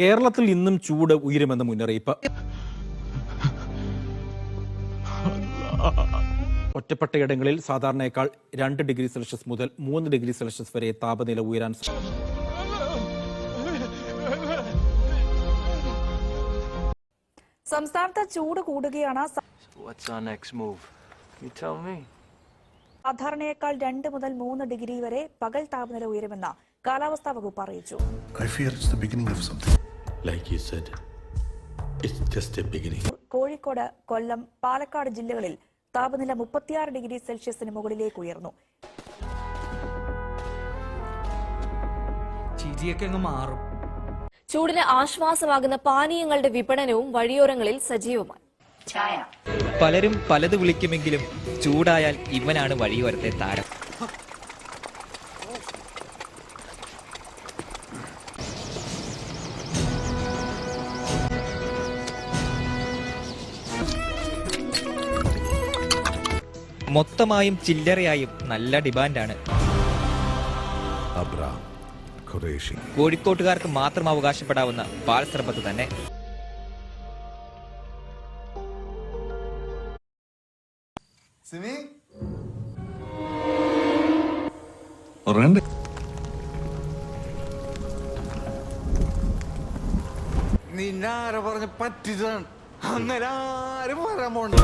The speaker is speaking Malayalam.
കേരളത്തിൽ ഇന്നും ചൂട് ഉയരുമെന്ന് മുന്നറിയിപ്പ്. ഒറ്റപ്പെട്ടയിടങ്ങളിൽ സാധാരണയേക്കാൾ രണ്ട് ഡിഗ്രി സെൽഷ്യസ് മുതൽ മൂന്ന് ഡിഗ്രി സെൽഷ്യസ് വരെ താപനില ഉയരാൻ സംസ്ഥാനത്ത് ചൂട് കൂടുകയാണ്. സാധാരണയേക്കാൾ രണ്ട് മുതൽ മൂന്ന് ഡിഗ്രി വരെ പകൽ താപനില ഉയരുമെന്ന് കാലാവസ്ഥാ വകുപ്പ് അറിയിച്ചു. I you said it's just a beginning Like you said, it's just a beginning. Kozhikode Kollam Palakkad ജില്ലകളിൽ താപനില മുപ്പത്തിയാറ് ഡിഗ്രി സെൽഷ്യസിന് മുകളിലേക്ക് ഉയർന്നു. ചിരിയൊക്കെ അങ്ങ് മാറും. ചൂടിന് ആശ്വാസമാകുന്ന പാനീയങ്ങളുടെ വിപണനവും വഴിയോരങ്ങളിൽ സജീവമായി. പലരും പലത് വിളിക്കുമെങ്കിലും ചൂടായാൽ ഇവനാണ് വഴിയോരത്തെ താരം. മൊത്തമായും ചില്ലറയായും നല്ല ഡിമാൻഡാണ്. കോഴിക്കോട്ടുകാർക്ക് മാത്രം അവകാശപ്പെടാവുന്ന പാൽ സർബത്ത് തന്നെ. ഉറങ്ങണ്ടേ. നിന്നെ ആരെ പറഞ്ഞ് പറ്റിച്ചതാണ്. അന്നേരം ആരും പറയാൻ പോണ്ട